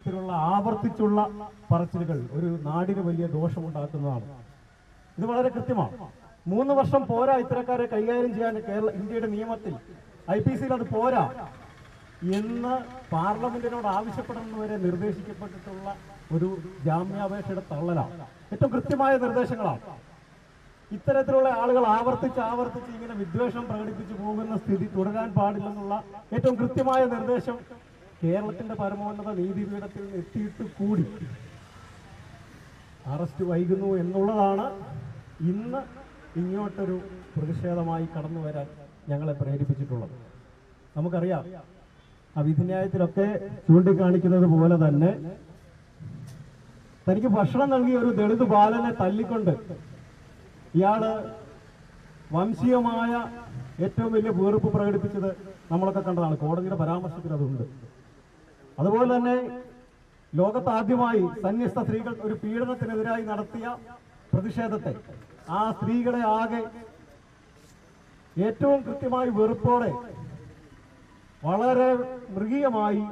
ഇത്തരത്തിലുള്ള ആവർത്തിച്ചുള്ള പറച്ചിലുകൾ ഒരു നാടിന് വലിയ ദോഷമുണ്ടാക്കുന്നതാണ്. ഇത് വളരെ കൃത്യമാണ്. മൂന്ന് വർഷം പോരാ ഇത്തരക്കാരെ കൈകാര്യം ചെയ്യാൻ കേരള ഇന്ത്യയുടെ നിയമത്തിൽ. ഐ പി സിയിൽ അത് പോരാ. എന്ന് പാർലമെന്റിനോട് ആവശ്യപ്പെടുന്നവരെ നിർദ്ദേശിക്കപ്പെട്ടിട്ടുള്ള ഒരു ജാമ്യാപേക്ഷയുടെ തള്ളലാണ്. ഏറ്റവും കൃത്യമായ നിർദ്ദേശങ്ങളാണ്. ഇത്തരത്തിലുള്ള ആളുകൾ ആവർത്തിച്ച് ആവർത്തിച്ച് ഇങ്ങനെ വിദ്വേഷം പ്രകടിപ്പിച്ചു പോകുന്ന സ്ഥിതി തുടരാൻ പാടില്ലെന്നുള്ള ഏറ്റവും കൃത്യമായ നിർദ്ദേശം കേരളത്തിന്റെ പരമോന്നത നീതിപീഠത്തിൽ എത്തിയിട്ട് കൂടി അറസ്റ്റ് വൈകുന്നു എന്നുള്ളതാണ് ഇന്ന് ഇങ്ങോട്ടൊരു പ്രതിഷേധമായി കടന്നു വരാൻ ഞങ്ങളെ പ്രേരിപ്പിച്ചിട്ടുള്ളത്. നമുക്കറിയാം ആ വിധിന്യായത്തിലൊക്കെ ചൂണ്ടിക്കാണിക്കുന്നത് പോലെ തന്നെ തനിക്ക് ഭക്ഷണം നൽകിയ ഒരു ദളിത് ബാലനെ തല്ലിക്കൊണ്ട് ഇയാൾ വംശീയമായ ഏറ്റവും വലിയ വീർപ്പ് പ്രകടിപ്പിച്ചത് നമ്മളൊക്കെ കണ്ടതാണ്. കോടതിയുടെ പരാമർശത്തിൽ അതുണ്ട് അതുപോലെ തന്നെ ലോകത്താദ്യമായി സന്യസ്ത സ്ത്രീകൾ ഒരു പീഡനത്തിനെതിരായി നടത്തിയ പ്രതിഷേധത്തെ ആ സ്ത്രീകളെ ആകെ ഏറ്റവും കൃത്യമായി വെറുപ്പോടെ വളരെ മൃഗീയമായി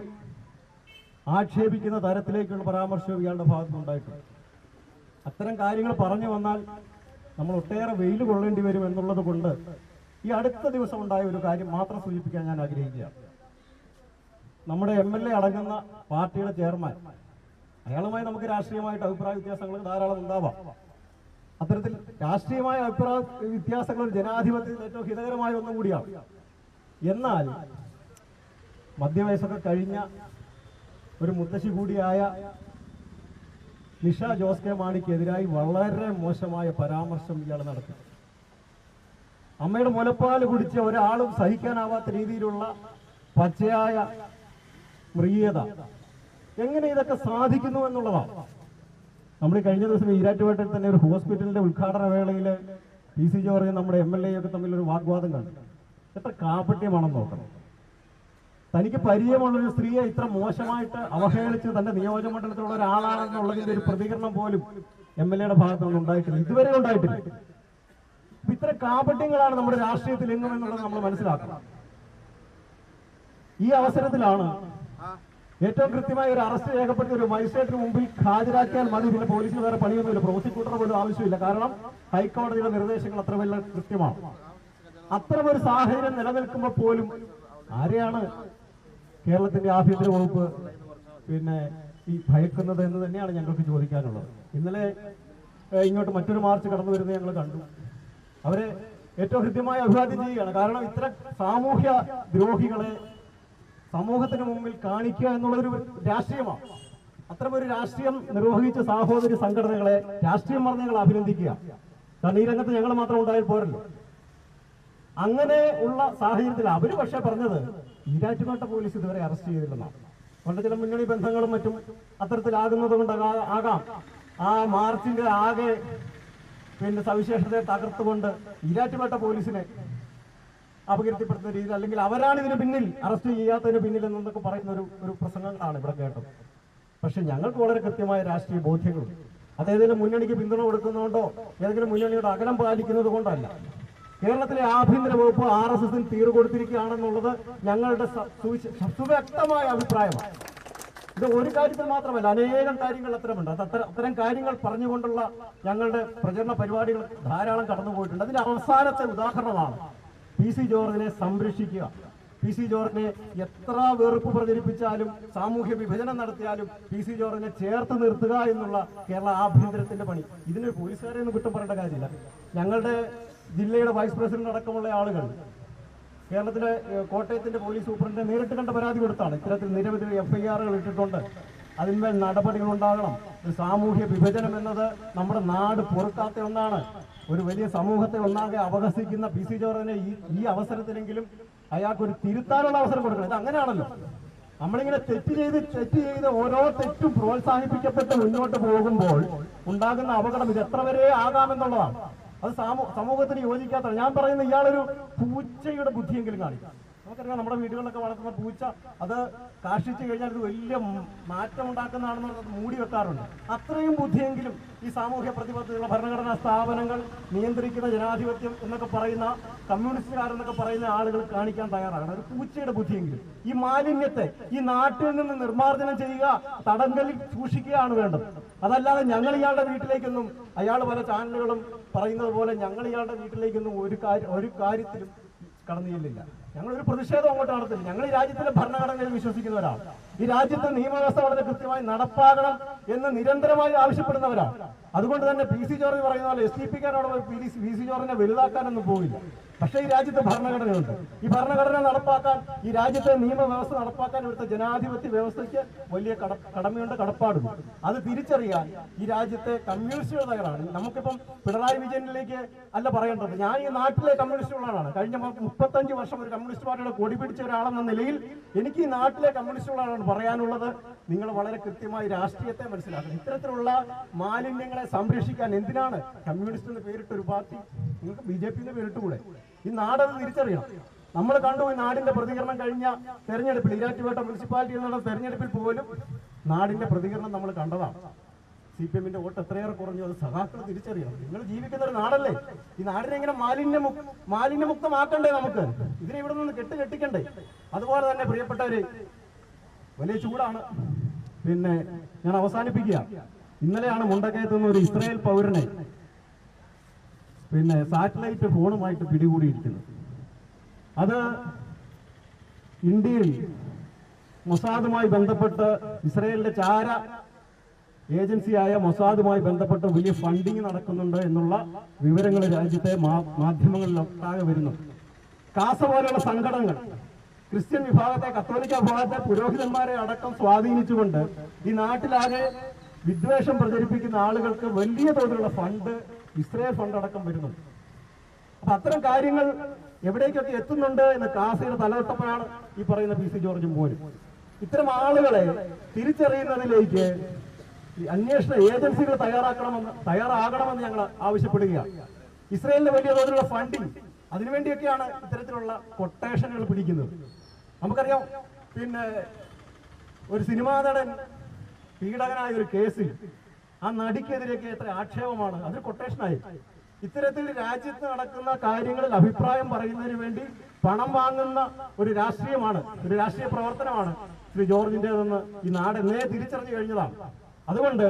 ആക്ഷേപിക്കുന്ന തരത്തിലേക്കുള്ള പരാമർശവും ഇയാളുടെ ഭാഗത്തുനിന്നുണ്ടായിട്ടുണ്ട് അത്തരം കാര്യങ്ങൾ പറഞ്ഞു വന്നാൽ നമ്മൾ ഒട്ടേറെ വെയിൽ കൊള്ളേണ്ടി വരും എന്നുള്ളത് കൊണ്ട് ഈ അടുത്ത ദിവസം ഉണ്ടായ ഒരു കാര്യം മാത്രം സൂചിപ്പിക്കാൻ ഞാൻ ആഗ്രഹിക്കുകയാണ്. നമ്മുടെ എം എൽ എ അടങ്ങുന്ന പാർട്ടിയുടെ ചെയർമാൻ. അയാളുമായി നമുക്ക് രാഷ്ട്രീയമായിട്ട് അഭിപ്രായ വ്യത്യാസങ്ങൾ ധാരാളം ഉണ്ടാവാം. അത്തരത്തിൽ രാഷ്ട്രീയമായ അഭിപ്രായ വ്യത്യാസങ്ങൾ ജനാധിപത്യത്തിൽ ഏറ്റവും ഹിതകരമായ ഒന്നും കൂടിയാണ്. എന്നാൽ മധ്യവയസ്സൊക്കെ കഴിഞ്ഞ ഒരു മുത്തശ്ശി കൂടിയായ നിഷ ജോസ് കെ മാണിക്കെതിരായി വളരെ മോശമായ പരാമർശം ഇയാൾ നടത്തി. അമ്മയുടെ മുലപ്പാൽ കുടിച്ച ഒരാളും സഹിക്കാനാവാത്ത രീതിയിലുള്ള പച്ചയായ മൃഗീയത എങ്ങനെ ഇതൊക്കെ സാധിക്കുന്നു എന്നുള്ളതാണ് നമ്മൾ കഴിഞ്ഞ ദിവസം ഈരാറ്റുപേട്ടയിൽ തന്നെ ഒരു ഹോസ്പിറ്റലിന്റെ ഉദ്ഘാടന വേളയിൽ പി സി ജോർജ് നമ്മുടെ എം എൽ എ ഒക്കെ തമ്മിൽ ഒരു വാഗ്വാദം കണ്ടു. എത്ര കാപട്യമാണെന്ന് നോക്കണം. തനിക്ക് പരിചയമുള്ള ഒരു സ്ത്രീയെ ഇത്ര മോശമായിട്ട് അവഹേളിച്ച് തന്റെ നിയോജക മണ്ഡലത്തിലുള്ള ഒരാളാണെന്നുള്ളതിന്റെ ഒരു പ്രതികരണം പോലും എം എൽ എയുടെ ഭാഗത്തു നിന്ന് ഉണ്ടായിട്ടില്ല. ഇതുവരെ ഉണ്ടായിട്ടില്ല. ഇത്ര കാപട്യങ്ങളാണ് നമ്മുടെ രാഷ്ട്രീയത്തിൽ എങ്ങും എന്നുള്ളത് നമ്മൾ മനസ്സിലാക്കണം. ഈ അവസരത്തിലാണ് ഏറ്റവും കൃത്യമായ ഒരു അറസ്റ്റ് രേഖപ്പെടുത്തി ഒരു മജിസ്ട്രേറ്റിന് മുമ്പിൽ ഹാജരാക്കിയാൽ മതി. പിന്നെ പോലീസിന് വേറെ പണിയൊന്നുമില്ല പ്രോസിക്യൂട്ടർ പോലും ആവശ്യമില്ല. കാരണം ഹൈക്കോടതിയുടെ നിർദ്ദേശങ്ങൾ അത്ര വലിയ കൃത്യമാണ്. അത്തരമൊരു സാഹചര്യം നിലനിൽക്കുമ്പോൾ പോലും ആരെയാണ് കേരളത്തിന്റെ ആഭ്യന്തര വകുപ്പ് പിന്നെ ഈ ഭയക്കുന്നത് എന്ന് തന്നെയാണ് ഞങ്ങൾക്ക് ചോദിക്കാനുള്ളത്. ഇന്നലെ ഇങ്ങോട്ട് മറ്റൊരു മാർച്ച് കടന്നു വരുന്നത് ഞങ്ങൾ കണ്ടു. അവരെ ഏറ്റവും ഹൃദ്യമായി അഭിവാദ്യം ചെയ്യുകയാണ്. കാരണം ഇത്ര സാമൂഹ്യ ദ്രോഹികളെ സമൂഹത്തിന് മുമ്പിൽ കാണിക്കുക എന്നുള്ളൊരു രാഷ്ട്രീയമാണ്. അത്തരമൊരു രാഷ്ട്രീയം നിർവഹിച്ച സഹോദരി സംഘടനകളെ രാഷ്ട്രീയം പറഞ്ഞ് ഞങ്ങൾ അഭിനന്ദിക്കുക. കാരണം ഈ രംഗത്ത് ഞങ്ങൾ മാത്രം ഉണ്ടായാൽ പോരല്ലോ. അങ്ങനെ ഉള്ള സാഹചര്യത്തിൽ അവർ പക്ഷേ പറഞ്ഞത് ഈരാറ്റുപേട്ട പോലീസ് ഇതുവരെ അറസ്റ്റ് ചെയ്തില്ലെന്നാണ് പണ്ട് ചില മുന്നണി ബന്ധങ്ങളും മറ്റും അത്തരത്തിലാകുന്നത് കൊണ്ട് ആകാം. ആ മാർച്ചിന്റെ ആകെ പിന്നെ സവിശേഷതയെ തകർത്തുകൊണ്ട് ഈരാറ്റുപേട്ട പോലീസിനെ അപകീർത്തിപ്പെടുത്തുന്ന രീതിയിൽ അല്ലെങ്കിൽ അവരാണ് ഇതിന് പിന്നിൽ അറസ്റ്റ് ചെയ്യാത്തതിന് പിന്നിൽ എന്നൊക്കെ പറയുന്ന ഒരു ഒരു പ്രസംഗങ്ങളാണ് ഇവിടെ കേട്ടത്. പക്ഷെ ഞങ്ങൾക്ക് വളരെ കൃത്യമായ രാഷ്ട്രീയ ബോധ്യങ്ങളുണ്ട് അത് ഏതെങ്കിലും മുന്നണിക്ക് പിന്തുണ കൊടുക്കുന്നതുകൊണ്ടോ ഏതെങ്കിലും മുന്നണിയുടെ അകലം പാലിക്കുന്നത് കൊണ്ടല്ല. കേരളത്തിലെ ആഭ്യന്തര വകുപ്പ് ആർ എസ് എസിന് തീർ കൊടുത്തിരിക്കുകയാണെന്നുള്ളത് ഞങ്ങളുടെ സുവ്യക്തമായ അഭിപ്രായമാണ്. ഇത് ഒരു കാര്യത്തിൽ മാത്രമല്ല അനേകം കാര്യങ്ങൾ അത്തരമുണ്ട്. അത് അത്തരം അത്തരം കാര്യങ്ങൾ പറഞ്ഞുകൊണ്ടുള്ള ഞങ്ങളുടെ പ്രചരണ പരിപാടികൾ ധാരാളം കടന്നുപോയിട്ടുണ്ട്. അതിന്റെ അവസാനത്തെ ഉദാഹരണമാണ് പി സി ജോർജിനെ സംരക്ഷിക്കുക. പി സി ജോർജിനെ എത്ര വെറുപ്പ് പ്രചരിപ്പിച്ചാലും സാമൂഹ്യ വിഭജനം നടത്തിയാലും പി സി ജോർജിനെ ചേർത്ത് നിർത്തുക എന്നുള്ള കേരള ആഭ്യന്തരത്തിന്റെ പണി. ഇതിന് പോലീസുകാരെ ഒന്നും കുറ്റം പറയേണ്ട കാര്യമില്ല. ഞങ്ങളുടെ ജില്ലയുടെ വൈസ് പ്രസിഡന്റ് അടക്കമുള്ള ആളുകൾ കേരളത്തിലെ കോട്ടയത്തിന്റെ പോലീസ് സൂപ്രണ്ടിനെ നേരിട്ട് കണ്ട പരാതി കൊടുത്താണ്. ഇത്തരത്തിൽ നിരവധി എഫ്ഐആറുകൾ ഇട്ടിട്ടുണ്ട്. അതിന്മേൽ നടപടികൾ ഉണ്ടാകണം. സാമൂഹ്യ വിഭജനം എന്നത് നമ്മുടെ നാട് പൊറുക്കാത്ത ഒന്നാണ്. ഒരു വലിയ സമൂഹത്തെ ഒന്നാകെ അപഹസിക്കുന്ന പി സി ജോർജിനെ ഈ ഈ അവസരത്തിലെങ്കിലും അയാൾക്ക് ഒരു തിരുത്താനുള്ള അവസരം കൊടുക്കണം. ഇത് അങ്ങനെയാണല്ലോ. നമ്മളിങ്ങനെ തെറ്റ് ചെയ്ത് തെറ്റ് ചെയ്ത് ഓരോ തെറ്റും പ്രോത്സാഹിപ്പിക്കപ്പെട്ട് മുന്നോട്ട് പോകുമ്പോൾ ഉണ്ടാകുന്ന അപകടം ഇത് എത്ര വരെ ആകാമെന്നുള്ളതാണ്. അത് സമൂഹത്തിന് യോജിക്കാത്ത ഞാൻ പറയുന്ന ഇയാളൊരു പൂച്ചയുടെ ബുദ്ധിയെങ്കിലും കാണിക്കും. നമുക്കറിയാം നമ്മുടെ വീടുകളിലൊക്കെ വളർത്തുന്ന പൂച്ച അത് കാഷ്ടിച്ചു കഴിഞ്ഞാൽ ഒരു വലിയ മാറ്റം ഉണ്ടാക്കുന്നതാണെന്ന് മൂടി വെക്കാറുണ്ട്. അത്രയും ബുദ്ധിയെങ്കിലും ഈ സാമൂഹ്യ പ്രതിബദ്ധതയുള്ള ഭരണഘടനാ സ്ഥാപനങ്ങൾ നിയന്ത്രിക്കുന്ന ജനാധിപത്യം എന്നൊക്കെ പറയുന്ന കമ്മ്യൂണിസ്റ്റുകാരെന്നൊക്കെ പറയുന്ന ആളുകൾ കാണിക്കാൻ തയ്യാറാണ്. ഒരു പൂച്ചയുടെ ബുദ്ധിയെങ്കിലും ഈ മാലിന്യത്തെ ഈ നാട്ടിൽ നിന്ന് നിർമ്മാർജനം ചെയ്യുക തടങ്കലിൽ സൂക്ഷിക്കുകയാണ് വേണ്ടത്. അതല്ലാതെ ഞങ്ങൾ ഇയാളുടെ വീട്ടിലേക്കൊന്നും അയാൾ പല ചാനലുകളും പറയുന്നത് പോലെ ഞങ്ങൾ ഇയാളുടെ വീട്ടിലേക്കൊന്നും ഒരു കാര്യം ഒരു കാര്യത്തിലും കടന്നു ചെല്ലില്ല. ഞങ്ങൾ ഒരു പ്രതിഷേധം അങ്ങോട്ട് നടത്തില്ല. ഞങ്ങൾ ഈ രാജ്യത്തിലെ ഭരണഘടനയിൽ വിശ്വസിക്കുന്നവരാണ് ഈ രാജ്യത്തെ നിയമവ്യവസ്ഥ വളരെ കൃത്യമായി നടപ്പാകണം എന്ന് നിരന്തരമായി ആവശ്യപ്പെടുന്നവരാണ്. അതുകൊണ്ട് തന്നെ പി സി ജോർജ് പറയുന്ന പോലെ എസ് ഡി പിക്കാരോട് പി സി ജോർജിനെ വലുതാക്കാനൊന്നും പോവില്ല. പക്ഷേ ഈ രാജ്യത്ത് ഭരണഘടനയുണ്ട്. ഈ ഭരണഘടന നടപ്പാക്കാൻ ഈ രാജ്യത്തെ നിയമവ്യവസ്ഥ നടപ്പാക്കാൻ ഇവിടുത്തെ ജനാധിപത്യ വ്യവസ്ഥയ്ക്ക് വലിയ കട കടമയുണ്ട് കടപ്പാടുണ്ട്. അത് തിരിച്ചറിയാൻ ഈ രാജ്യത്തെ കമ്മ്യൂണിസ്റ്റുകൾ തയ്യാറാണ്. നമുക്കിപ്പം പിണറായി വിജയനിലേക്ക് അല്ല പറയേണ്ടത്. ഞാൻ ഈ നാട്ടിലെ കമ്മ്യൂണിസ്റ്റുകളാണ് കഴിഞ്ഞ മുപ്പത്തഞ്ച് വർഷം ഒരു കമ്മ്യൂണിസ്റ്റ് പാർട്ടിയുടെ കൊടി പിടിച്ച ഒരാളെന്ന നിലയിൽ എനിക്ക് ഈ നാട്ടിലെ കമ്മ്യൂണിസ്റ്റുകളാണ് പറയാനുള്ളത് നിങ്ങൾ വളരെ കൃത്യമായി രാഷ്ട്രീയത്തെ മനസ്സിലാക്കണം. ഇത്തരത്തിലുള്ള മാലിന്യങ്ങളെ സംരക്ഷിക്കാൻ എന്തിനാണ് കമ്മ്യൂണിസ്റ്റ് എന്ന് പേരിട്ട ഒരു പാർട്ടി? നിങ്ങൾക്ക് ബി ജെ പിന്റെ പേരിട്ടുകൂടെ? ഈ നാടത് തിരിച്ചറിയണം. നമ്മൾ കണ്ടു ഈ നാടിന്റെ പ്രതികരണം കഴിഞ്ഞ തെരഞ്ഞെടുപ്പിൽ ഇരാറ്റുപേട്ട മുനിസിപ്പാലിറ്റിയിൽ നടന്ന തെരഞ്ഞെടുപ്പിൽ പോലും നാടിന്റെ പ്രതികരണം നമ്മൾ കണ്ടതാണ്. സി പി എമ്മിന്റെ വോട്ട് എത്രയേറെ കുറഞ്ഞു അത് സഖാക്കൾ തിരിച്ചറിയണം. നിങ്ങൾ ജീവിക്കുന്ന ഒരു നാടല്ലേ? ഈ നാടിനെ ഇങ്ങനെ മാലിന്യ മാലിന്യമുക്തമാക്കണ്ടേ നമുക്ക്? ഇതിനെ ഇവിടെ നിന്ന് കെട്ട് കെട്ടിക്കണ്ടേ അതുപോലെ തന്നെ പ്രിയപ്പെട്ടവര് വലിയ ചൂടാണ്. പിന്നെ ഞാൻ അവസാനിപ്പിക്കുക. ഇന്നലെയാണ് മുണ്ടക്കയത്ത് നിന്ന് ഒരു ഇസ്രായേൽ പൗരനെ പിന്നെ സാറ്റലൈറ്റ് ഫോണുമായിട്ട് പിടികൂടിയിരിക്കുന്നത്. അത് ഇന്ത്യയിൽ മൊസാദുമായി ബന്ധപ്പെട്ട് ഇസ്രയേലിന്റെ ചാര ഏജൻസിയായ മൊസാദുമായി ബന്ധപ്പെട്ട് വലിയ ഫണ്ടിങ് നടക്കുന്നുണ്ട് എന്നുള്ള വിവരങ്ങൾ രാജ്യത്തെ മാധ്യമങ്ങളിലൊട്ടാകെ വരുന്നു. കാസ പോലെയുള്ള സംഘടനകൾ ക്രിസ്ത്യൻ വിഭാഗത്തെ കത്തോലിക്ക വിഭാഗത്തെ പുരോഹിതന്മാരെ അടക്കം സ്വാധീനിച്ചുകൊണ്ട് ഈ നാട്ടിലാകെ വിദ്വേഷം പ്രചരിപ്പിക്കുന്ന ആളുകൾക്ക് വലിയ തോതിലുള്ള ഫണ്ട് ഇസ്രയേൽ ഫണ്ട് അടക്കം വരുന്നുണ്ട്. അപ്പൊ അത്തരം കാര്യങ്ങൾ എവിടേക്കൊക്കെ എത്തുന്നുണ്ട് എന്ന് കാസയുടെ തലവട്ടപ്പോഴാണ് ഈ പറയുന്ന പി സി ജോർജും പോലും ഇത്തരം ആളുകളെ തിരിച്ചറിയുന്നതിലേക്ക് അന്വേഷണ ഏജൻസികൾ തയ്യാറാക്കണമെന്ന് തയ്യാറാകണമെന്ന് ഞങ്ങൾ ആവശ്യപ്പെടുകയാണ്. ഇസ്രയേലിന് വലിയ തോതിലുള്ള ഫണ്ടിങ് അതിനുവേണ്ടിയൊക്കെയാണ് ഇത്തരത്തിലുള്ള കൊട്ടേഷനുകൾ പിടിക്കുന്നത്. നമുക്കറിയാം. പിന്നെ ഒരു സിനിമാ നടൻ പീഡകനായ ഒരു കേസിൽ ആ നടിക്കെതിരെയൊക്കെ എത്ര ആക്ഷേപമാണ്. അതൊരു കൊട്ടേഷനായി ഇത്തരത്തിൽ രാജ്യത്ത് നടക്കുന്ന കാര്യങ്ങളിൽ അഭിപ്രായം പറയുന്നതിന് വേണ്ടി പണം വാങ്ങുന്ന ഒരു രാഷ്ട്രീയമാണ് ഒരു രാഷ്ട്രീയ പ്രവർത്തനമാണ് ശ്രീ ജോർജിന്റേതെന്ന് ഈ നാട് എന്നേ തിരിച്ചറിഞ്ഞു കഴിഞ്ഞതാണ്. അതുകൊണ്ട്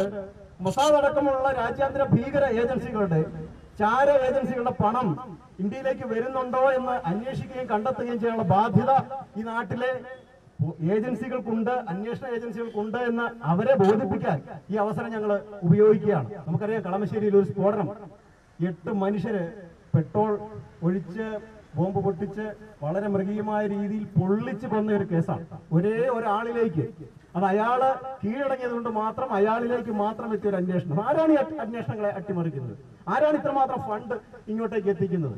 മൊസാദ് അടക്കമുള്ള രാജ്യാന്തര ഭീകര ഏജൻസികളുടെ ചാര ഏജൻസികളുടെ പണം ഇന്ത്യയിലേക്ക് വരുന്നുണ്ടോ എന്ന് അന്വേഷിക്കുകയും കണ്ടെത്തുകയും ചെയ്യാനുള്ള ബാധ്യത ഈ നാട്ടിലെ ഏജൻസികൾക്കുണ്ട് അന്വേഷണ ഏജൻസികൾക്കുണ്ട് എന്ന് അവരെ ബോധിപ്പിക്കാൻ ഈ അവസരം ഞങ്ങൾ ഉപയോഗിക്കുകയാണ്. നമുക്കറിയാം കളമശ്ശേരിയിൽ ഒരു സ്ഫോടനം. എട്ട് മനുഷ്യര് പെട്രോൾ ഒഴിച്ച് ബോംബ് പൊട്ടിച്ച് വളരെ മൃഗീയമായ രീതിയിൽ പൊള്ളിച്ച് കൊന്ന ഒരു കേസാണ്. ഒരേ ഒരാളിലേക്ക് അത് അയാൾ കീഴടങ്ങിയത് കൊണ്ട് മാത്രം അയാളിലേക്ക് മാത്രം എത്തിയ ഒരു അന്വേഷണം. ആരാണ് ഈ അന്വേഷണങ്ങളെ അട്ടിമറിക്കുന്നത്? ആരാണ് ഇത്രമാത്രം ഫണ്ട് ഇങ്ങോട്ടേക്ക് എത്തിക്കുന്നത്?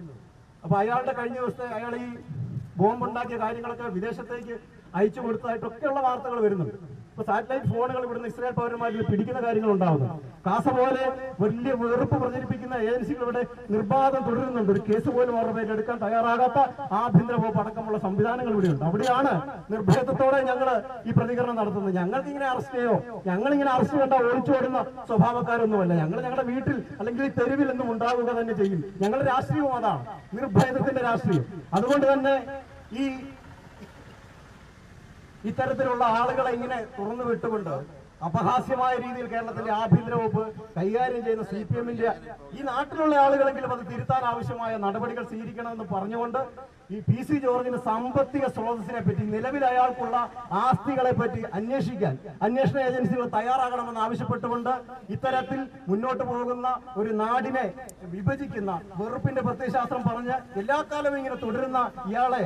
അപ്പൊ അയാളുടെ കഴിഞ്ഞ ദിവസത്തെ അയാൾ ഈ ബോംബുണ്ടാക്കിയ കാര്യങ്ങളൊക്കെ വിദേശത്തേക്ക് അയച്ചു കൊടുത്തതായിട്ടൊക്കെയുള്ള വാർത്തകൾ വരുന്നുണ്ട്. സാറ്റലൈറ്റ് ഫോണുകൾ ഇവിടുന്ന് ഇസ്രായേൽ പൗരന്മാരിൽ പിടിക്കുന്ന കാര്യങ്ങൾ ഉണ്ടാവുന്നു കാസ പോലെ വലിയ വെറുപ്പ് പ്രചരിപ്പിക്കുന്ന ഏജൻസികൾ ഇവിടെ നിർബാധം തുടരുന്നുണ്ട്. ഒരു കേസ് പോലും അവരുടെ പേരിൽ എടുക്കാൻ തയ്യാറാകാത്ത ആഭ്യന്തര വകുപ്പ് അടക്കമുള്ള സംവിധാനങ്ങൾ ഇവിടെയുണ്ട്. അവിടെയാണ് നിർഭയത്വത്തോടെ ഞങ്ങൾ ഈ പ്രതികരണം നടത്തുന്നത്. ഞങ്ങൾക്ക് ഇങ്ങനെ അറസ്റ്റ് ചെയ്യോ? ഞങ്ങൾ ഇങ്ങനെ അറസ്റ്റ് കണ്ട ഒളിച്ചോടുന്ന സ്വഭാവക്കാരൊന്നുമല്ല. ഞങ്ങൾ ഞങ്ങളുടെ വീട്ടിൽ അല്ലെങ്കിൽ ഈ തെരുവിൽ എന്നും ഉണ്ടാവുക തന്നെ ചെയ്യും. ഞങ്ങളുടെ രാഷ്ട്രീയവും അതാണ്. നിർഭയത്വത്തിന്റെ രാഷ്ട്രീയം. അതുകൊണ്ട് തന്നെ ഈ ഇത്തരത്തിലുള്ള ആളുകളെ ഇങ്ങനെ തുറന്നു വിട്ടുകൊണ്ട് അപഹാസ്യമായ രീതിയിൽ കേരളത്തിന്റെ ആഭ്യന്തര വകുപ്പ് കൈകാര്യം ചെയ്യുന്ന സി പി എമ്മിന്റെ ഈ നാട്ടിലുള്ള ആളുകളെങ്കിലും അത് തിരുത്താൻ ആവശ്യമായ നടപടികൾ സ്വീകരിക്കണമെന്ന് പറഞ്ഞുകൊണ്ട് ഈ പി സി ജോർജിന് സാമ്പത്തിക സ്രോതസ്സിനെ പറ്റി നിലവിൽ അയാൾക്കുള്ള ആസ്തികളെ പറ്റി അന്വേഷിക്കാൻ അന്വേഷണ ഏജൻസികൾ തയ്യാറാകണമെന്ന് ആവശ്യപ്പെട്ടുകൊണ്ട് ഇത്തരത്തിൽ മുന്നോട്ട് പോകുന്ന ഒരു നാടിനെ വിഭജിക്കുന്ന വെറുപ്പിന്റെ പ്രത്യയശാസ്ത്രം പറഞ്ഞ് എല്ലാ കാലവും ഇങ്ങനെ തുടരുന്ന ഇയാളെ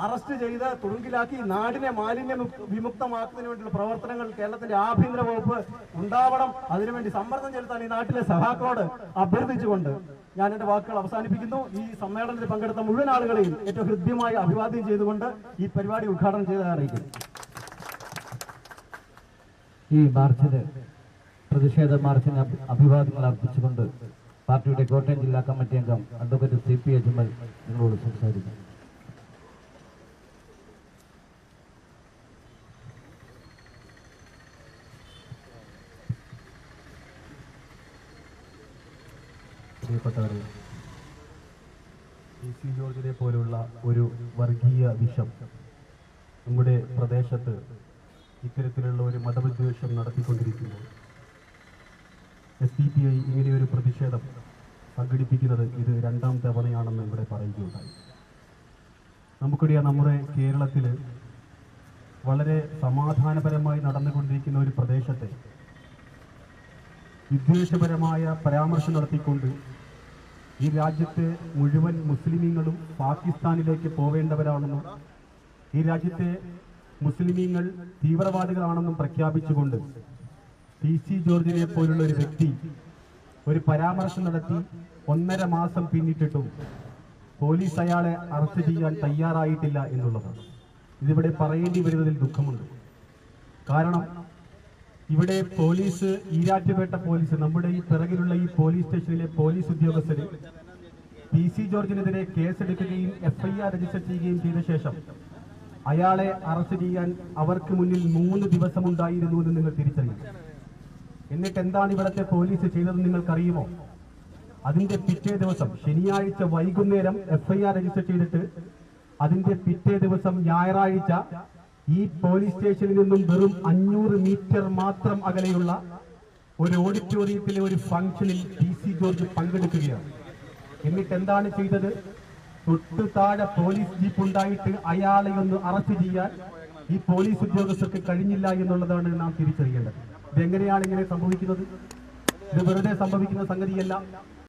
അറസ്റ്റ് ചെയ്ത് തുറുങ്കിലാക്കി നാടിനെ മാലിന്യ വിമുക്തമാക്കുന്നതിന് വേണ്ടിയുള്ള പ്രവർത്തനങ്ങൾ കേരളത്തിന്റെ ആഭ്യന്തര വകുപ്പ് ഉണ്ടാവണം. അതിനുവേണ്ടി സമ്മർദ്ദം ചെലുത്താൻ ഈ നാട്ടിലെ സഹാക്കളോട് അഭ്യർത്ഥിച്ചുകൊണ്ട് ഞാൻ എന്റെ വാക്കുകൾ അവസാനിപ്പിക്കുന്നു. ഈ സമ്മേളനത്തിൽ പങ്കെടുത്ത മുഴുവൻ ആളുകളെയും ഏറ്റവും ഹൃദ്യമായി അഭിവാദ്യം ചെയ്തുകൊണ്ട് ഈ പരിപാടി ഉദ്ഘാടനം ചെയ്ത് അറിയിക്കുന്നു ഈ മാർച്ചിന് പ്രതിഷേധ മാർച്ചിന് അഭി- അഭിവാദ്യങ്ങൾ അർപ്പിച്ചുകൊണ്ട് പാർട്ടിയുടെ കോട്ടയം ജില്ലാ കമ്മിറ്റി അംഗം അഡ്വക്കേറ്റ് സി പി അജ്മൽ നിങ്ങളോട് സംസാരിക്കും പ്രിയപ്പെട്ടവരെ പി സി ജോർജിനെ പോലുള്ള ഒരു വർഗീയ വിഷം നമ്മുടെ പ്രദേശത്ത് ഇത്തരത്തിലുള്ള ഒരു മതവിദ്വേഷം നടത്തിക്കൊണ്ടിരിക്കുന്നു എസ് ഡി പി ഐ ഇങ്ങനെയൊരു പ്രതിഷേധം സംഘടിപ്പിക്കുന്നത് ഇത് രണ്ടാം തവണയാണെന്ന് ഇവിടെ പറയുകയുണ്ടായി. നമുക്കറിയാം നമ്മുടെ കേരളത്തിൽ വളരെ സമാധാനപരമായി നടന്നുകൊണ്ടിരിക്കുന്ന ഒരു പ്രദേശത്തെ വിദ്വേഷപരമായ പരാമർശം നടത്തിക്കൊണ്ട് ഈ രാജ്യത്തെ മുഴുവൻ മുസ്ലിമീങ്ങളും പാകിസ്ഥാനിലേക്ക് പോവേണ്ടവരാണെന്നും ഈ രാജ്യത്തെ മുസ്ലിമീങ്ങൾ തീവ്രവാദികളാണെന്നും പ്രഖ്യാപിച്ചുകൊണ്ട് പി സി ജോർജിനെ പോലുള്ള ഒരു വ്യക്തി ഒരു പരാമർശം നടത്തി ഒന്നര മാസം പിന്നിട്ടിട്ടും പോലീസ് അയാളെ അറസ്റ്റ് ചെയ്യാൻ തയ്യാറായിട്ടില്ല എന്നുള്ളതാണ് ഇതിവിടെ പറയേണ്ടി വരുന്നതിൽ ദുഃഖമുണ്ട്. കാരണം ഇവിടെ പോലീസ് ഈരാറ്റുപേട്ട പോലീസ് നമ്മുടെ ഈ പിറകിലുള്ള ഈ പോലീസ് സ്റ്റേഷനിലെ പോലീസ് ഉദ്യോഗസ്ഥര് പി സി ജോർജിനെതിരെ കേസെടുക്കുകയും എഫ്ഐആർ രജിസ്റ്റർ ചെയ്യുകയും ചെയ്ത ശേഷം അയാളെ അറസ്റ്റ് ചെയ്യാൻ അവർക്ക് മുന്നിൽ മൂന്ന് ദിവസം ഉണ്ടായിരുന്നു എന്ന് നിങ്ങൾ തിരിച്ചറിയും. എന്നിട്ട് എന്താണ് ഇവിടുത്തെ പോലീസ് ചെയ്തതെന്ന് നിങ്ങൾക്കറിയുമോ? അതിന്റെ പിറ്റേ ദിവസം ശനിയാഴ്ച വൈകുന്നേരം എഫ്ഐആർ രജിസ്റ്റർ ചെയ്തിട്ട് അതിന്റെ പിറ്റേ ദിവസം ഞായറാഴ്ച ഈ പോലീസ് സ്റ്റേഷനിൽ നിന്നും വെറും അഞ്ഞൂറ് മീറ്റർ മാത്രം അകലെയുള്ള ഒരു ഓഡിറ്റോറിയത്തിലെ ഒരു ഫംഗ്ഷനിൽ പി സി ജോർജ് പങ്കെടുക്കുകയാണ്. എന്നിട്ട് എന്താണ് ചെയ്തത്? തൊട്ടു താഴെ പോലീസ് ജീപ്പ് ഉണ്ടായിട്ട് അയാളെ ഒന്ന് അറസ്റ്റ് ചെയ്യാൻ ഈ പോലീസ് ഉദ്യോഗസ്ഥർക്ക് കഴിഞ്ഞില്ല എന്നുള്ളതാണ് നാം തിരിച്ചറിയേണ്ടത്. ഇതെങ്ങനെയാണ് ഇങ്ങനെ സംഭവിക്കുന്നത്? ഇത് വെറുതെ സംഭവിക്കുന്ന സംഗതിയല്ല.